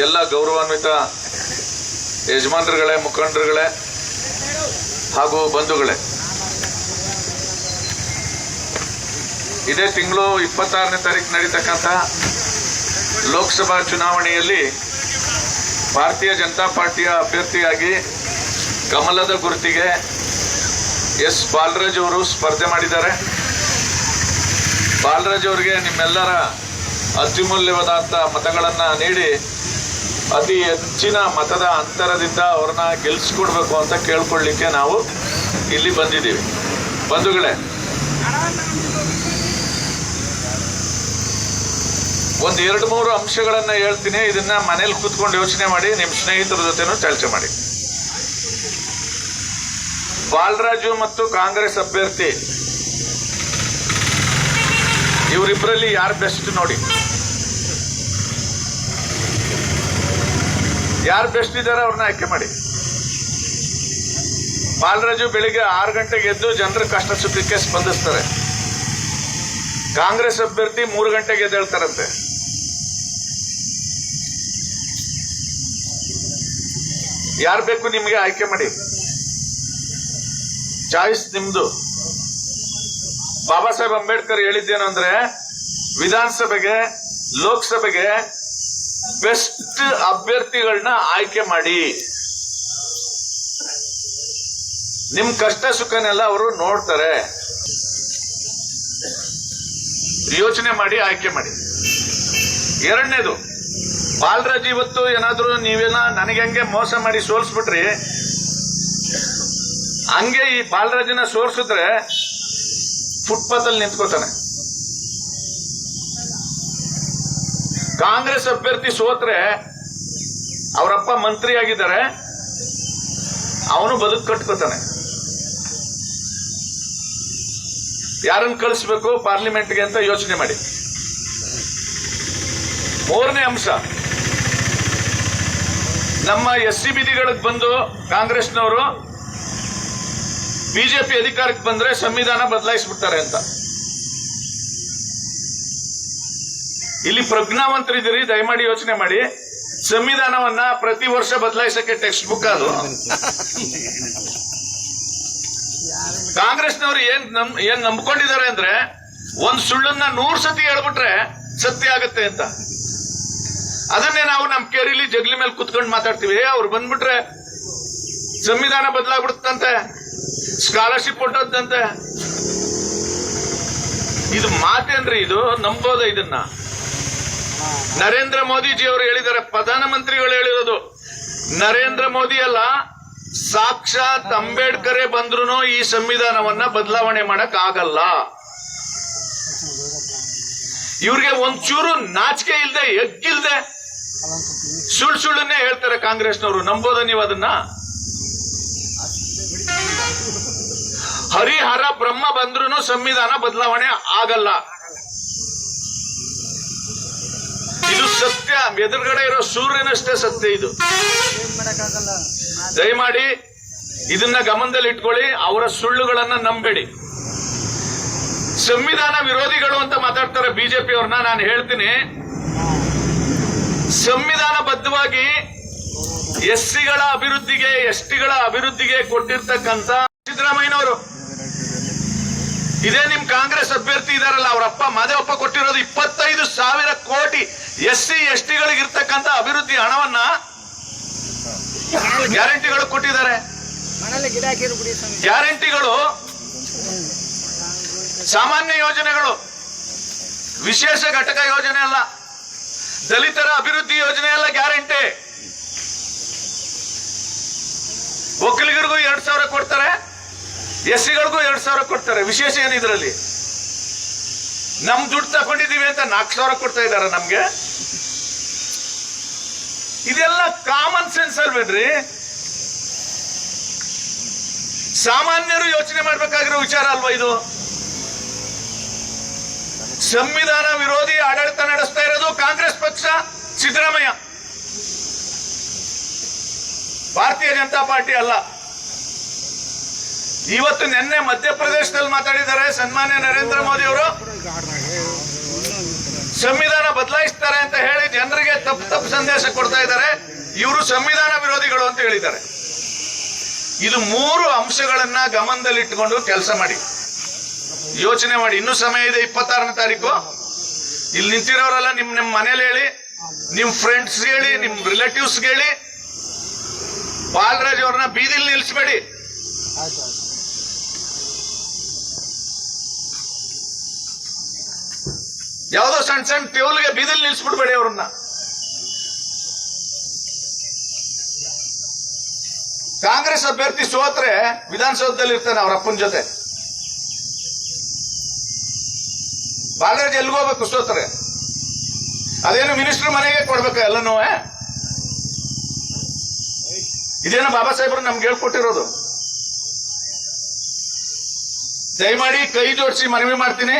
ಎಲ್ಲ ಗೌರವಾನ್ವಿತ ಯಜಮಾನರುಗಳೇ, ಮುಖಂಡರುಗಳೇ ಹಾಗೂ ಬಂಧುಗಳೇ. ಇದೇ ತಿಂಗಳು ಇಪ್ಪತ್ತಾರನೇ ತಾರೀಕು ನಡೀತಕ್ಕಂಥ ಲೋಕಸಭಾ ಚುನಾವಣೆಯಲ್ಲಿ ಭಾರತೀಯ ಜನತಾ ಪಾರ್ಟಿಯ ಅಭ್ಯರ್ಥಿಯಾಗಿ ಕಮಲದ ಗುರುತಿಗೆ ಎಸ್ ಬಾಲರಾಜ್ ಅವರು ಸ್ಪರ್ಧೆ ಮಾಡಿದ್ದಾರೆ. ಬಾಲರಾಜ್ ಅವರಿಗೆ ನಿಮ್ಮೆಲ್ಲರ ಅತ್ಯಮೂಲ್ಯವಾದಂಥ ಮತಗಳನ್ನು ನೀಡಿ ಅತಿ ಹೆಚ್ಚಿನ ಮತದ ಅಂತರದಿಂದ ಅವ್ರನ್ನ ಗೆಲ್ಸ್ಕೊಡ್ಬೇಕು ಅಂತ ಕೇಳ್ಕೊಳ್ಳಿಕ್ಕೆ ನಾವು ಇಲ್ಲಿ ಬಂದಿದ್ದೀವಿ. ಬಂಧುಗಳೇ, ಒಂದು ಎರಡು ಮೂರು ಅಂಶಗಳನ್ನ ಹೇಳ್ತೀನಿ. ಇದನ್ನ ಮನೇಲಿ ಕೂತ್ಕೊಂಡು ಯೋಚನೆ ಮಾಡಿ ನಿಮ್ಮ ಸ್ನೇಹಿತರ ಜೊತೆನೂ ಚರ್ಚೆ ಮಾಡಿ. ಬಾಲರಾಜು ಮತ್ತು ಕಾಂಗ್ರೆಸ್ ಅಭ್ಯರ್ಥಿ ಇವರಿಬ್ಬರಲ್ಲಿ ಯಾರು ಬೆಸ್ಟ್ ನೋಡಿ? ಯಾರು ಬೆಸ್ಟ್ ಇದ್ದಾರೆ ಅವ್ರನ್ನ ಆಯ್ಕೆ ಮಾಡಿ. ಬಾಲರಾಜು ಬೆಳಿಗ್ಗೆ ಆರು ಗಂಟೆಗೆ ಎದ್ದು ಜನರ ಕಷ್ಟ ಸುಖಕ್ಕೆ ಸ್ಪಂದಿಸ್ತಾರೆ. ಕಾಂಗ್ರೆಸ್ ಅಭ್ಯರ್ಥಿ ಮೂರು ಗಂಟೆಗೆ ಎದ್ದೇಳ್ತಾರಂತೆ. ಯಾರು ಬೇಕು ನಿಮಗೆ ಆಯ್ಕೆ ಮಾಡಿ. ಚಾಯ್ಸ್ ನಿಮ್ದು. ಬಾಬಾ ಸಾಹೇಬ್ ಅಂಬೇಡ್ಕರ್ ಹೇಳಿದ್ದೇನು ಅಂದ್ರೆ ವಿಧಾನಸಭೆಗೆ, ಲೋಕಸಭೆಗೆ ಬೆಸ್ಟ್ ಅಭ್ಯರ್ಥಿಗಳನ್ನ ಆಯ್ಕೆ ಮಾಡಿ. ನಿಮ್ ಕಷ್ಟ ಸುಖನೆಲ್ಲ ಅವರು ನೋಡ್ತಾರೆ. ಯೋಚನೆ ಮಾಡಿ ಆಯ್ಕೆ ಮಾಡಿ. ಎರಡನೇದು, ಬಾಲರಾಜ್ ಇವತ್ತು ಏನಾದರೂ ನೀವೆಲ್ಲ ನನಗೆ ಹಂಗೆ ಮೋಸ ಮಾಡಿ ಸೋಲ್ಸ್ಬಿಟ್ರಿ. ಹಂಗೆ ಈ ಬಾಲರಾಜನ ಸೋರ್ಸಿದ್ರೆ ಫುಟ್ಪಾತ್ ಅಲ್ಲಿ ನಿಂತ್ಕೋತಾನೆ. ಕಾಂಗ್ರೆಸ್ ಅಭ್ಯರ್ಥಿ ಸೋತ್ರೆ ಅವರಪ್ಪ ಮಂತ್ರಿ ಆಗಿದ್ದಾರೆ, ಅವನು ಬದುಕು ಕಟ್ಕೋತಾನೆ. ಯಾರನ್ನು ಕಳಿಸ್ಬೇಕು ಪಾರ್ಲಿಮೆಂಟ್ಗೆ ಅಂತ ಯೋಚನೆ ಮಾಡಿ. ಮೂರನೇ ಅಂಶ, ನಮ್ಮ ಎಸ್ ಸಿ ಬಿದಿಗಳಿಗೆ ಬಂದು ಕಾಂಗ್ರೆಸ್ನವರು ಬಿಜೆಪಿ ಅಧಿಕಾರಕ್ಕೆ ಬಂದ್ರೆ ಸಂವಿಧಾನ ಬದಲಾಯಿಸ್ಬಿಡ್ತಾರೆ ಅಂತ. ಇಲ್ಲಿ ಪ್ರಜ್ಞಾವಂತರಿದ್ದೀರಿ, ದಯಮಾಡಿ ಯೋಚನೆ ಮಾಡಿ. ಸಂವಿಧಾನವನ್ನ ಪ್ರತಿ ವರ್ಷ ಬದಲಾಯಿಸಕ್ಕೆ ಟೆಕ್ಸ್ಟ್ ಬುಕ್ ಅದು. ಕಾಂಗ್ರೆಸ್ನವರು ಏನ್ ನಮ್, ಏನ್ ನಂಬ್ಕೊಂಡಿದ್ದಾರೆ ಅಂದ್ರೆ ಒಂದ್ ಸುಳ್ಳನ್ನ ನೂರ್ ಸತಿ ಹೇಳ್ಬಿಟ್ರೆ ಸತ್ಯ ಆಗತ್ತೆ ಅಂತ. ಅದನ್ನೇ ನಾವು ನಮ್ ಕೇರಿಲಿ ಜಗ್ಲಿ ಮೇಲೆ ಕುತ್ಕೊಂಡು ಮಾತಾಡ್ತೀವಿ. ಅವ್ರು ಬಂದ್ಬಿಟ್ರೆ ಸಂವಿಧಾನ ಬದಲಾಗ್ಬಿಡುತ್ತಂತೆ ಸ್ಕಾಲರ್ಶಿಪ್ ಕೊಟ್ಟದಂತೆ ಇದು ಮಾತೇನ್ರಿ ಇದು? ನಂಬೋದ ಇದನ್ನ? ನರೇಂದ್ರ ಮೋದಿಜಿ ಅವರು ಹೇಳಿದ್ದಾರೆ, ಪ್ರಧಾನಮಂತ್ರಿಗಳು ಹೇಳಿರೋದು. ನರೇಂದ್ರ ಮೋದಿ ಅಲ್ಲ, ಸಾಕ್ಷಾತ್ ಅಂಬೇಡ್ಕರೇ ಬಂದ್ರು ಈ ಸಂವಿಧಾನವನ್ನ ಬದಲಾವಣೆ ಮಾಡಕ್ ಆಗಲ್ಲ. ಇವ್ರಿಗೆ ಒಂಚೂರು ನಾಚಿಕೆ ಇಲ್ದೆ, ಎಗ್ಗಿಲ್ದೆ ಸುಳ್ಳು ಸುಳ್ಳನ್ನೇ ಹೇಳ್ತಾರೆ ಕಾಂಗ್ರೆಸ್ನವರು. ನಂಬೋದ ನೀವು ಅದನ್ನ? ಹರಿಹರ ಬ್ರಹ್ಮ ಬಂದ್ರು ಸಂವಿಧಾನ ಬದಲಾವಣೆ ಆಗಲ್ಲ ಇದು ಸತ್ಯ, ಎದುರುಗಡೆ ಇರೋ ಸೂರ್ಯನಷ್ಟೇ ಸತ್ಯ ಇದು. ದಯಮಾಡಿ ಇದನ್ನ ಗಮನದಲ್ಲಿ ಇಟ್ಕೊಳ್ಳಿ, ಅವರ ಸುಳ್ಳುಗಳನ್ನ ನಂಬೇಡಿ. ಸಂವಿಧಾನ ವಿರೋಧಿಗಳು ಅಂತ ಮಾತಾಡ್ತಾರೆ ಬಿಜೆಪಿ ಅವ್ರನ್ನ, ನಾನು ಹೇಳ್ತೀನಿ. ಸಂವಿಧಾನ ಬದ್ಧವಾಗಿ ಎಸ್ಸಿಗಳ ಅಭಿವೃದ್ಧಿಗೆ, ಎಸ್ಟಿಗಳ ಅಭಿವೃದ್ಧಿಗೆ ಕೊಟ್ಟಿರ್ತಕ್ಕಂಥ ಸಿದ್ದರಾಮಯ್ಯನವರು. ಇದೇ ನಿಮ್ ಕಾಂಗ್ರೆಸ್ ಅಭ್ಯರ್ಥಿ ಇದಾರಲ್ಲ ಅವರಪ್ಪ ಮಾದೇವಪ್ಪ ಕೊಟ್ಟಿರೋದು ಇಪ್ಪತ್ತೈದು ಸಾವಿರ ಕೋಟಿ ಎಸ್ ಸಿ ಎಸ್ ಟಿಗಳಿಗೆ ಇರ್ತಕ್ಕಂಥ ಅಭಿವೃದ್ಧಿ ಹಣವನ್ನ ಗ್ಯಾರಂಟಿಗಳು ಕೊಟ್ಟಿದ್ದಾರೆ. ಗ್ಯಾರಂಟಿಗಳು ಸಾಮಾನ್ಯ ಯೋಜನೆಗಳು ವಿಶೇಷ ಘಟಕ ಯೋಜನೆ ಅಲ್ಲ ದಲಿತರ ಅಭಿವೃದ್ಧಿ ಯೋಜನೆ ಅಲ್ಲ ಗ್ಯಾರಂಟಿ. ಒಕ್ಕಲಿಗರಿಗೂ ಎರಡ್ ಸಾವಿರ ಕೊಡ್ತಾರೆ. ಎಸ್ ಸಿಗಳಿಗೂ ಎರಡು ಸಾವಿರ ಕೊಡ್ತಾರೆ. ವಿಶೇಷ ಏನು ಇದರಲ್ಲಿ? ನಮ್ ದುಡ್ಡು ತಗೊಂಡಿದ್ದೀವಿ ಅಂತ ನಾಲ್ಕು ಸಾವಿರ ಕೊಡ್ತಾ ಇದ್ದಾರೆ ನಮ್ಗೆ? ಇದೆಲ್ಲ ಕಾಮನ್ ಸೆನ್ಸ್ ಅಲ್ವೇನ್ರಿ? ಸಾಮಾನ್ಯರು ಯೋಚನೆ ಮಾಡ್ಬೇಕಾಗಿರೋ ವಿಚಾರ ಅಲ್ವಾ ಇದು? ಸಂವಿಧಾನ ವಿರೋಧಿ ಆಡಳಿತ ನಡೆಸ್ತಾ ಇರೋದು ಕಾಂಗ್ರೆಸ್ ಪಕ್ಷ, ಸಿದ್ದರಾಮಯ್ಯ. ಭಾರತೀಯ ಜನತಾ ಪಾರ್ಟಿ ಅಲ್ಲ. ಇವತ್ತು ನಿನ್ನೆ ಮಧ್ಯಪ್ರದೇಶದಲ್ಲಿ ಮಾತಾಡಿದ್ದಾರೆ ಸನ್ಮಾನ್ಯ ನರೇಂದ್ರ ಮೋದಿ ಅವರು. ಸಂವಿಧಾನ ಬದಲಾಯಿಸ್ತಾರೆ ಅಂತ ಹೇಳಿ ಜನರಿಗೆ ತಪ್ಪು ತಪ್ಪು ಸಂದೇಶ ಕೊಡ್ತಾ ಇದ್ದಾರೆ. ಇವರು ಸಂವಿಧಾನ ವಿರೋಧಿಗಳು ಅಂತ ಹೇಳಿದ್ದಾರೆ. ಇದು ಮೂರು ಅಂಶಗಳನ್ನ ಗಮನದಲ್ಲಿಟ್ಟುಕೊಂಡು ಕೆಲಸ ಮಾಡಿ. ಯೋಚನೆ ಮಾಡಿ. ಇನ್ನೂ ಸಮಯ ಇದೆ ಇಪ್ಪತ್ತಾರನೇ ತಾರೀಕು. ಇಲ್ಲಿ ನಿಂತಿರೋರೆಲ್ಲ ನಿಮ್ ನಿಮ್ ಮನೇಲಿ ಹೇಳಿ, ನಿಮ್ ಫ್ರೆಂಡ್ಸ್ ಹೇಳಿ, ನಿಮ್ ರಿಲೇಟಿವ್ಸ್ ಹೇಳಿ. ಬಾಲರಾಜ್ ಅವ್ರನ್ನ ಬೀದಿಲಿ ನಿಲ್ಸ್ಬೇಡಿ. ಯಾವ್ದೋ ಸಣ್ಣ ಸಣ್ಣ ಟೇಬಲ್ಗೆ ಬೀದಲ್ಲಿ ನಿಲ್ಸ್ಬಿಡ್ಬೇಡಿ ಅವ್ರನ್ನ. ಕಾಂಗ್ರೆಸ್ ಅಭ್ಯರ್ಥಿ ಸೋತ್ರೆ ವಿಧಾನಸೌಧದಲ್ಲಿ ಇರ್ತಾನೆ ಅವ್ರ ಅಪ್ಪನ ಜೊತೆ. ಬಾಲರಾಜ್ ಎಲ್ಲಿಗೆ ಹೋಗ್ಬೇಕು ಸೋತ್ರೆ? ಅದೇನು ಮಿನಿಸ್ಟರ್ ಮನೆಗೆ ಕೊಡ್ಬೇಕು ಎಲ್ಲನೂ ಇದೇನು ಬಾಬಾ ಸಾಹೇಬ್ರು ನಮ್ಗೆ ಹೇಳ್ಕೊಟ್ಟಿರೋದು? ದಯಮಾಡಿ ಕೈ ಜೋಡಿಸಿ ಮನವಿ ಮಾಡ್ತೀನಿ.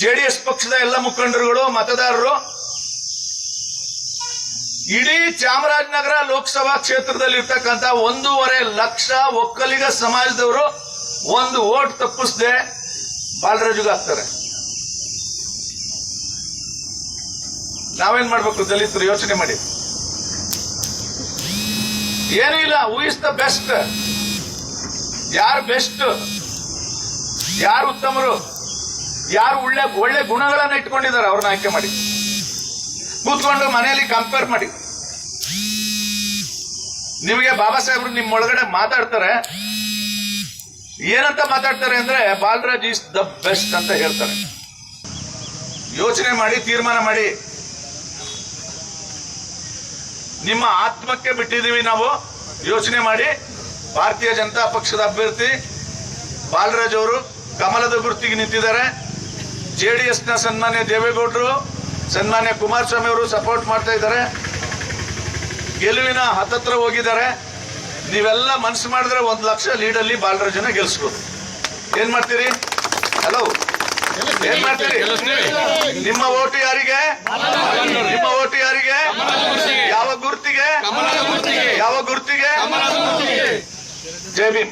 ಜೆಡಿಎಸ್ ಪಕ್ಷದ ಎಲ್ಲ ಮುಖಂಡರುಗಳು, ಮತದಾರರು, ಇಡೀ ಚಾಮರಾಜನಗರ ಲೋಕಸಭಾ ಕ್ಷೇತ್ರದಲ್ಲಿ ಇರ್ತಕ್ಕಂಥ ಒಂದೂವರೆ ಲಕ್ಷ ಒಕ್ಕಲಿಗ ಸಮಾಜದವರು ಒಂದು ಓಟ್ ತಪ್ಪಿಸದೆ ಬಾಲರಾಜುಗಾಗ್ತಾರೆ. ನಾವೇನ್ ಮಾಡ್ಬೇಕು ದಲಿತರು? ಯೋಚನೆ ಮಾಡಿ. ಏನೂ ಇಲ್ಲ ಹೂ ಇಸ್ ದ ಬೆಸ್ಟ್ ಯಾರು ಬೆಸ್ಟ್ ಯಾರು ಉತ್ತಮರು? ಯಾರು ಒಳ್ಳೆ ಒಳ್ಳೆ ಗುಣಗಳನ್ನ ಇಟ್ಕೊಂಡಿದ್ದಾರೆ ಅವ್ರನ್ನ ಆಯ್ಕೆ ಮಾಡಿ. ಕೂತ್ಕೊಂಡು ಮನೆಯಲ್ಲಿ ಕಂಪೇರ್ ಮಾಡಿ. ನಿಮಗೆ ಬಾಬಾ ಸಾಹೇಬ್ರು ನಿಮ್ಮ ಒಳಗಡೆ ಮಾತಾಡ್ತಾರೆ. ಏನಂತ ಮಾತಾಡ್ತಾರೆ ಅಂದ್ರೆ, ಬಾಲರಾಜ್ ಈಸ್ ದ ಬೆಸ್ಟ್ ಅಂತ ಹೇಳ್ತಾರೆ. ಯೋಚನೆ ಮಾಡಿ, ತೀರ್ಮಾನ ಮಾಡಿ. ನಿಮ್ಮ ಆತ್ಮಕ್ಕೆ ಬಿಟ್ಟಿದ್ದೀವಿ ನಾವು. ಯೋಚನೆ ಮಾಡಿ. ಭಾರತೀಯ ಜನತಾ ಪಕ್ಷದ ಅಭ್ಯರ್ಥಿ ಬಾಲರಾಜ್ ಅವರು ಕಮಲದ ಗುರುತಿಗೆ ನಿಂತಿದ್ದಾರೆ. ಜೆಡಿಎಸ್ನ ಸನ್ಮಾನ್ಯ ದೇವೇಗೌಡರು ಸನ್ಮಾನ್ಯ ಕುಮಾರಸ್ವಾಮಿ ಅವರು ಸಪೋರ್ಟ್ ಮಾಡ್ತಾ ಇದ್ದಾರೆ. ಗೆಲುವಿನ ಹತ್ತತ್ರ ಹೋಗಿದ್ದಾರೆ. ನೀವೆಲ್ಲ ಮನಸ್ಸು ಮಾಡಿದ್ರೆ ಒಂದು ಲಕ್ಷ ಲೀಡಲ್ಲಿ ಬಾಲರಾಜನ ಗೆಲ್ಸ್ಬೋದು. ಏನ್ ಮಾಡ್ತೀರಿ? ಹಲೋ ಏನ್ ಮಾಡ್ತೀರಿ? ನಿಮ್ಮ ಓಟು ಯಾರಿಗೆ? ನಿಮ್ಮ ಓಟು ಯಾರಿಗೆ? ಯಾವ ಗುರ್ತಿಗೆ. ಯಾವ ಗುರ್ತಿಗೆ? ಜೈ ಭೀಮ್.